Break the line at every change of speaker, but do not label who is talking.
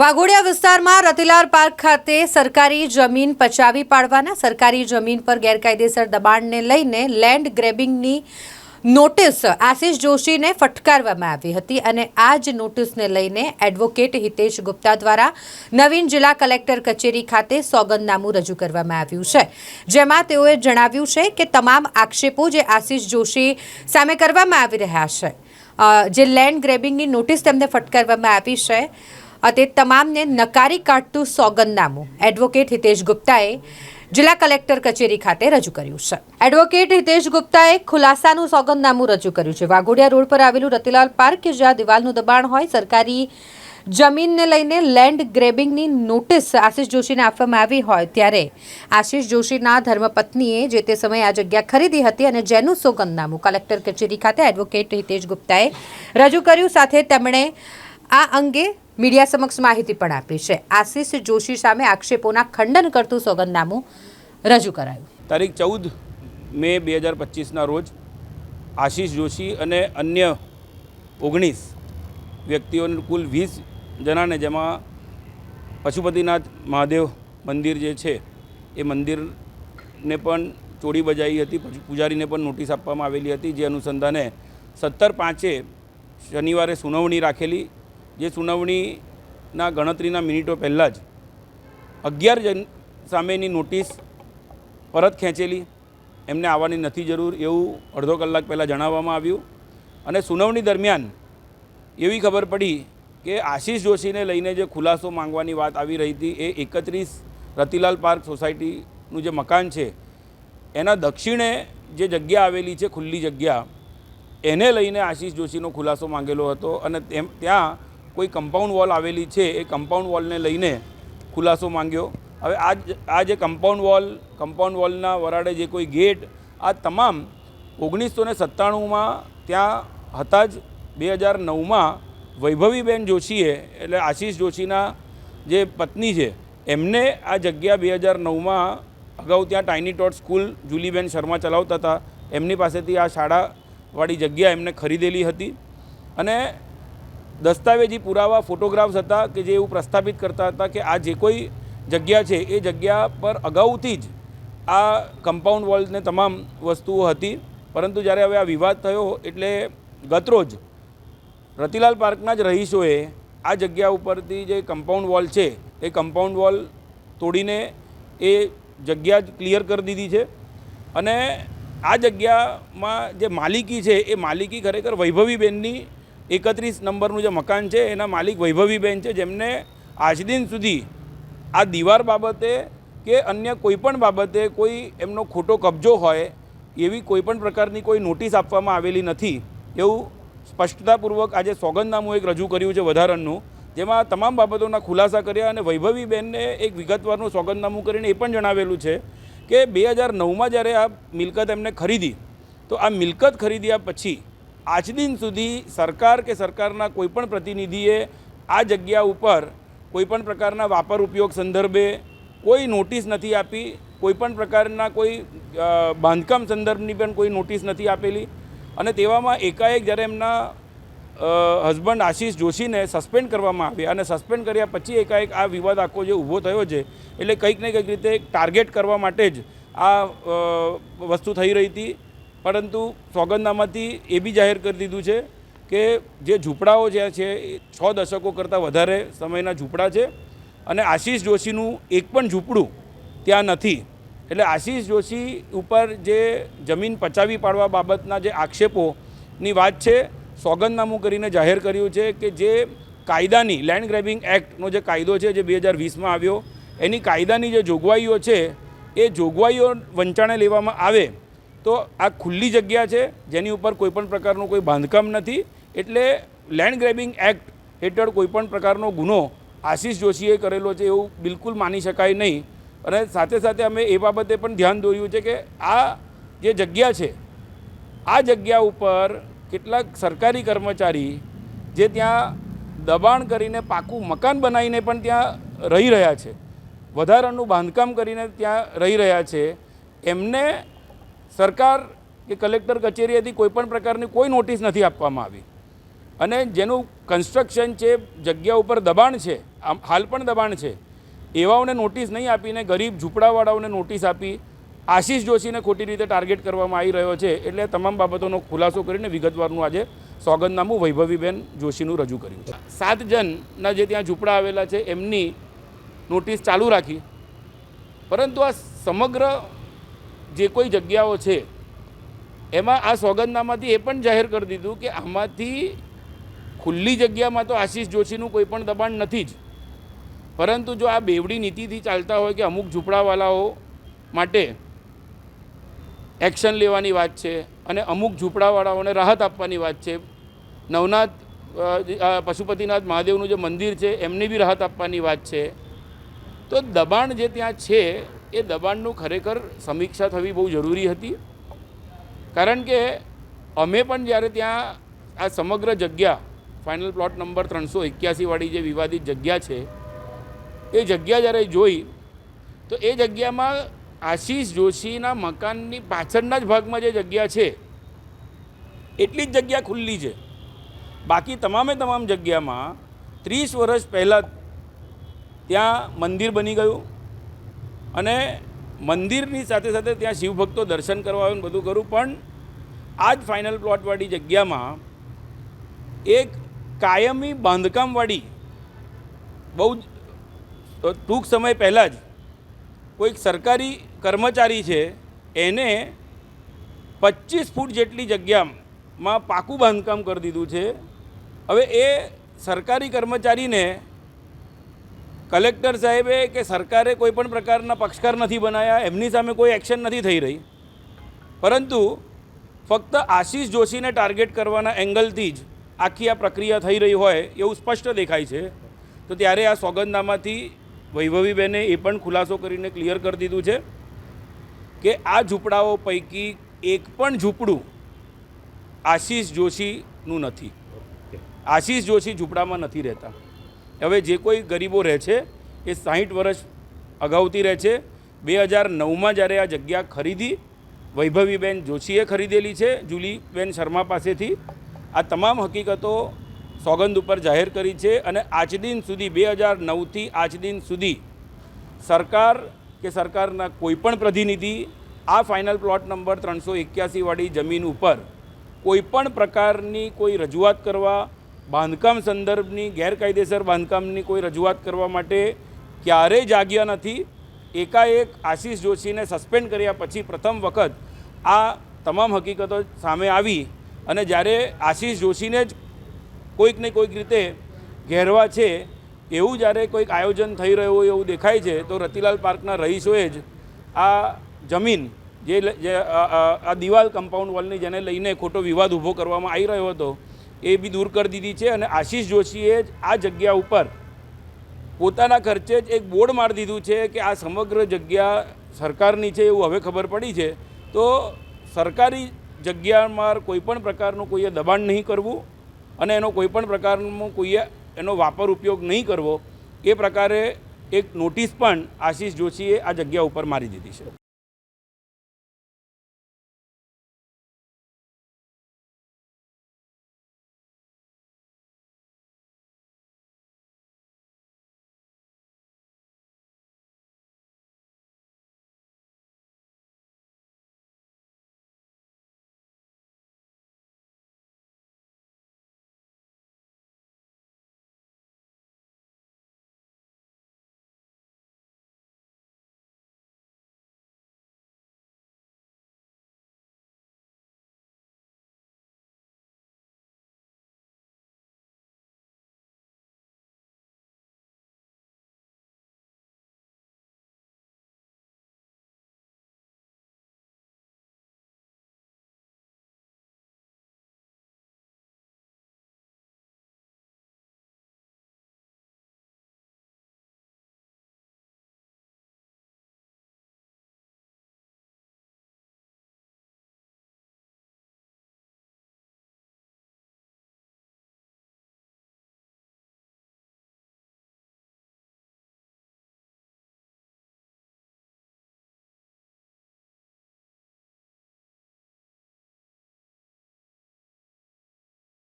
વાઘોડિયા વિસ્તારમાં રતિલાલ પાર્ક ખાતે સરકારી જમીન પચાવી પાડવાના, સરકારી જમીન પર ગેરકાયદેસર દબાણને લઈને લેન્ડ ગ્રેબિંગની નોટિસ આશિષ જોશીને ફટકારવામાં આવી હતી અને આ જ નોટિસને લઈને એડવોકેટ હિતેશ ગુપ્તા દ્વારા નવીન જિલ્લા કલેક્ટર કચેરી ખાતે સોગંદનામું રજૂ કરવામાં આવ્યું છે. જેમાં તેઓએ જણાવ્યું છે કે તમામ આક્ષેપો જે આશિષ જોશી સામે કરવામાં આવી રહ્યા છે જે લેન્ડ ગ્રેબિંગની નોટિસ તેમને ફટકારવામાં આવી છે તે તમામને નકારી કાઢતું સોગંદનામું. એડવોકેટ હિતેશ ગુપ્તાએ જિલ્લા કલેક્ટર કચેરી ખાતે રજૂ કર્યું છે. એડવોકેટ હિતેશ ગુપ્તાએ ખુલાસાનું સોગંદનામું રજૂ કર્યું છે. વાઘોડિયા રોડ પર આવેલું રતિલાલ પાર્ક કે જ્યાં દિવાલનું દબાણ હોય, સરકારી જમીનને લઈને લેન્ડ ગ્રેબિંગની નોટિસ આશિષ જોશીને આપવામાં આવી હોય ત્યારે આશિષ જોશીના ધર્મપત્નીએ જે તે સમયે આ જગ્યા ખરીદી હતી અને જેનું સોગંદનામું કલેક્ટર કચેરી ખાતે એડવોકેટ હિતેશ ગુપ્તાએ રજૂ કર્યું. સાથે તેમણે આ અંગે મીડિયા સમક્ષ માહિતી પણ આપી છે. આશિષ જોશી સામે આક્ષેપોના ખંડન કરતું સોગંદનામું રજૂ કરાયું.
તારીખ ચૌદ મે બે હજાર પચીસના રોજ આશિષ જોશી અને અન્ય ઓગણીસ વ્યક્તિઓને કુલ વીસ જણાને જેમાં પશુપતિનાથ મહાદેવ મંદિર જે છે, એ મંદિરને પણ ચોરી બજાવી હતી. પૂજારીને પણ નોટિસ આપવામાં આવેલી હતી. જે અનુસંધાને સત્તર પાંચે શનિવારે સુનાવણી રાખેલી જે સુનાવણીના ગણતરીના મિનિટો પહેલાં જ અગિયાર જણ સામેની નોટિસ પરત ખેંચેલી. એમને આવવાની નથી જરૂર એવું અડધો કલાક પહેલાં જણાવવામાં આવ્યું. અને સુનાવણી દરમિયાન એવી ખબર પડી કે આશીષ જોશીને લઈને જે ખુલાસો માંગવાની વાત આવી રહી હતી એ એકત્રીસ રતિલાલ પાર્ક સોસાયટીનું જે મકાન છે, એના દક્ષિણે જે જગ્યા આવેલી છે ખુલ્લી જગ્યા, એને લઈને આશીષ જોશીનો ખુલાસો માંગેલો હતો અને તેમ, ત્યાં કોઈ કમ્પાઉન્ડ વોલ આવેલી છે, એ કમ્પાઉન્ડ વોલને લઈને ખુલાસો માંગ્યો. હવે આ આ જે કમ્પાઉન્ડ વોલ કમ્પાઉન્ડ વોલના વરાડે જે કોઈ ગેટ આ તમામ ઓગણીસો ને સત્તાણુંમાં ત્યાં હતા જ બે હજાર નવમાં વૈભવીબેન જોશીએ, એટલે આશીષ જોશીના જે પત્ની છે, એમને આ જગ્યા બે હજાર નવમાં અગાઉ ત્યાં ટાઇની ટોટ સ્કૂલ જુલીબેન શર્મા ચલાવતા હતા. એમની પાસેથી આ શાળાવાળી જગ્યા એમને ખરીદેલી હતી. અને દસ્તાવેજી પુરાવા, ફોટોગ્રાફ્સ હતા કે જે એવું પ્રસ્થાપિત કરતા હતા કે આ જે કોઈ જગ્યા છે, એ જગ્યા પર અગાઉથી જ આ કમ્પાઉન્ડ વોલ્સને તમામ વસ્તુઓ હતી. પરંતુ જ્યારે હવે આ વિવાદ થયો એટલે ગતરોજ રતિલાલ પાર્કના જ રહીશોએ આ જગ્યા ઉપરથી જે કમ્પાઉન્ડ વોલ છે, એ કમ્પાઉન્ડ વોલ તોડીને એ જગ્યા ક્લિયર કરી દીધી છે. અને આ જગ્યામાં જે માલિકી છે, એ માલિકી ખરેખર વૈભવીબેનની એકત્રીસ નંબરનું જે મકાન છે, એના માલિક વૈભવીબેન છે, જેમને આજ દિન સુધી આ દીવાર બાબતે કે અન્ય કોઈપણ બાબતે કોઈ એમનો ખોટો કબજો હોય, એવી કોઈપણ પ્રકારની કોઈ નોટિસ આપવામાં આવેલી નથી, એવું સ્પષ્ટતાપૂર્વક આજે સોગંદનામું એક રજૂ કર્યું છે વધારાનું, જેમાં તમામ બાબતોના ખુલાસા કર્યા અને વૈભવીબેનને એક વિગતવારનું સોગંદનામું કરીને એ પણ જણાવેલું છે કે બે હજાર નવમાં જ્યારે આ મિલકત એમને ખરીદી, તો આ મિલકત ખરીદ્યા પછી આજ દિન સુધી સરકાર કે સરકારના કોઈપણ પ્રતિનિધિએ આ જગ્યા ઉપર કોઈપણ પ્રકારના વાપર ઉપયોગ સંદર્ભે કોઈ નોટિસ નથી આપી, કોઈપણ પ્રકારના કોઈ બાંધકામ સંદર્ભની પણ કોઈ નોટિસ નથી આપેલી. અને તેવામાં એકાએક જ્યારે એમના હસબન્ડ આશીષ જોશીને સસ્પેન્ડ કરવામાં આવ્યા અને સસ્પેન્ડ કર્યા પછી એકાએક આ વિવાદ આખો જે ઊભો થયો છે, એટલે કંઈક ને કંઈક રીતે ટાર્ગેટ કરવા માટે જ આ વસ્તુ થઈ રહી હતી. પરંતુ સોગંદનામાથી એ બી જાહેર કરી દીધું છે કે જે ઝૂંપડાઓ જે છે એ છ દશકો કરતાં વધારે સમયના ઝૂંપડા છે. અને આશીષ જોશીનું એક પણ ઝૂંપડું ત્યાં નથી. એટલે આશીષ જોશી ઉપર જે જમીન પચાવી પાડવા બાબતના જે આક્ષેપોની વાત છે, સોગંદનામું કરીને જાહેર કર્યું છે કે જે કાયદાની લેન્ડ ગ્રેબિંગ એક્ટનો જે કાયદો છે જે બે હજાર વીસમાં આવ્યો, એની કાયદાની જે જોગવાઈઓ છે, એ જોગવાઈઓ વંચાણે લેવામાં આવે તો આ ખુલ્લી જગ્યા છે, જેની ઉપર કોઈપણ પ્રકારનું કોઈ બાંધકામ નથી, એટલે લેન્ડ ગ્રેબિંગ એક્ટ હેઠળ કોઈપણ પ્રકારનો ગુનો આશીષ જોશીએ કરેલો છે એવું બિલકુલ માની શકાય નહીં. અને સાથે સાથે અમે એ બાબતે પણ ધ્યાન દોર્યું છે કે આ જે જગ્યા છે, આ જગ્યા ઉપર કેટલાક સરકારી કર્મચારી જે ત્યાં દબાણ કરીને પાકું મકાન બનાવીને પણ ત્યાં રહી રહ્યા છે, વધારાનું બાંધકામ કરીને ત્યાં રહી રહ્યા છે, એમને સરકાર કે કલેક્ટર કચેરીએથી કોઈપણ પ્રકારની કોઈ નોટિસ નથી આપવામાં આવી. અને જેનું કન્સ્ટ્રક્શન છે, જગ્યા ઉપર દબાણ છે હાલ પણ દબાણ છે, એવાઓને નોટિસ નહીં આપીને ગરીબ ઝૂંપડાવાળાઓને નોટિસ આપી આશીષ જોશીને ખોટી રીતે ટાર્ગેટ કરવામાં આવી રહ્યો છે એટલે તમામ બાબતોનો ખુલાસો કરીને વિગતવારનું આજે સોગંદનામું વૈભવીબેન જોશીનું રજૂ કર્યું છે. સાત જણના જે ત્યાં ઝૂંપડા આવેલા છે, એમની નોટિસ ચાલુ રાખી. પરંતુ આ સમગ્ર જે કોઈ જગ્યાઓ છે, એમાં આ સોગંદનામાથી એ પણ જાહેર કરી દીધું કે આમાંથી ખુલ્લી જગ્યામાં તો આશીષ જોશીનું કોઈ પણ દબાણ નથી જ. પરંતુ જો આ બેવડી નીતિથી ચાલતા હોય કે અમુક ઝૂંપડાવાલાઓ માટે એક્શન લેવાની વાત છે અને અમુક ઝૂંપડાવાળાઓને રાહત આપવાની વાત છે, નવનાથ પશુપતિનાથ મહાદેવનું જે મંદિર છે, એમને બી રાહત આપવાની વાત છે, તો દબાણ જે ત્યાં છે એ દબાણનું ખરેખર સમીક્ષા થવી બહુ જરૂરી હતી. કારણ કે અમે પણ જ્યારે ત્યાં આ સમગ્ર જગ્યા ફાઇનલ પ્લોટ નંબર ત્રણસો એક્યાસીવાળી જે વિવાદિત જગ્યા છે, એ જગ્યા જ્યારે જોઈ, તો એ જગ્યામાં આશીષ જોશીના મકાનની પાછળના જ ભાગમાં જે જગ્યા છે, એટલી જ જગ્યા ખુલ્લી છે. બાકી તમામે તમામ જગ્યામાં ત્રીસ વર્ષ પહેલાં ત્યાં મંદિર બની ગયું. અને મંદિરની સાથે સાથે ત્યાં શિવભક્તો દર્શન કરવા આવ્યું બધું કરું, પણ આ જ ફાઇનલ પ્લોટવાળી જગ્યામાં એક કાયમી બાંધકામવાળી બહુ જ ટૂંક સમય પહેલાં જ કોઈક સરકારી કર્મચારી છે, એને પચીસ ફૂટ જેટલી જગ્યામાં પાકું બાંધકામ કરી દીધું છે. હવે એ સરકારી કર્મચારીને કલેક્ટર સાહેબે કે સરકારે કોઈ પણ પ્રકારના પક્ષકાર નથી બનાવ્યા એમની સામે કોઈ એક્શન નથી થઈ રહી. પરંતુ ફક્ત આશીષ જોશીને ટાર્ગેટ કરવાના એંગલથી જ આખી આ પ્રક્રિયા થઈ રહી હોય એવું સ્પષ્ટ દેખાય છે. તો ત્યારે આ સોગંદનામાથી વૈભવીબેને એ પણ ખુલાસો કરીને ક્લિયર કરી દીધું છે કે આ ઝૂંપડાઓ પૈકી એક પણ ઝૂંપડું આશીષ જોશીનું નથી. આશીષ જોશી ઝૂંપડામાં નથી રહેતા. હવે જે કોઈ ગરીબો રહે છે, એ સાહીઠ વર્ષ અગાઉથી રહે છે. બે હજાર નવમાં જ્યારે આ જગ્યા ખરીદી, વૈભવીબેન જોશીએ ખરીદેલી છે, જુલીબેન શર્મા પાસેથી. આ તમામ હકીકતો સોગંદ ઉપર જાહેર કરી છે અને આજ દિન સુધી, બે હજાર નવથી આજ દિન સુધી સરકાર કે સરકારના કોઈપણ પ્રતિનિધિ આ ફાઇનલ પ્લોટ નંબર ત્રણસો એક્યાસીવાળી જમીન ઉપર કોઈપણ પ્રકારની કોઈ રજૂઆત કરવા બાંધકામ સંદર્ભની ગેરકાયદેસર બાંધકામની કોઈ રજૂઆત કરવા માટે ક્યારેય જાગ્યા નથી. એકાએક આશીષ જોશીને સસ્પેન્ડ કર્યા પછી પ્રથમ વખત આ તમામ હકીકતો સામે આવી અને જ્યારે આશીષ જોશીને જ કોઈક ને કોઈક રીતે ઘેરવા છે, એવું જ્યારે કોઈક આયોજન થઈ રહ્યું હોય એવું દેખાય છે, તો રતિલાલ પાર્કના રહીશોએ જ આ જમીન જે આ દિવાલ કમ્પાઉન્ડ વોલની જેને લઈને ખોટો વિવાદ ઊભો કરવામાં આવી રહ્યો હતો એ બી દૂર કરી દીધી છે અને આશીષ જોશીએ આ જગ્યા ઉપર પોતાના ખર્ચે જ એક બોર્ડ મારી દીધું છે કે આ સમગ્ર જગ્યા સરકારની છે એવું હવે ખબર પડી છે. તો સરકારી જગ્યામાં કોઈપણ પ્રકારનું કોઈએ દબાણ નહીં કરવું અને એનો કોઈ પણ પ્રકારનો કોઈએ એનો વાપર ઉપયોગ નહીં કરવો. એ પ્રકારે એક નોટિસ પણ આશીષ જોશીએ આ જગ્યા ઉપર મારી દીધી છે.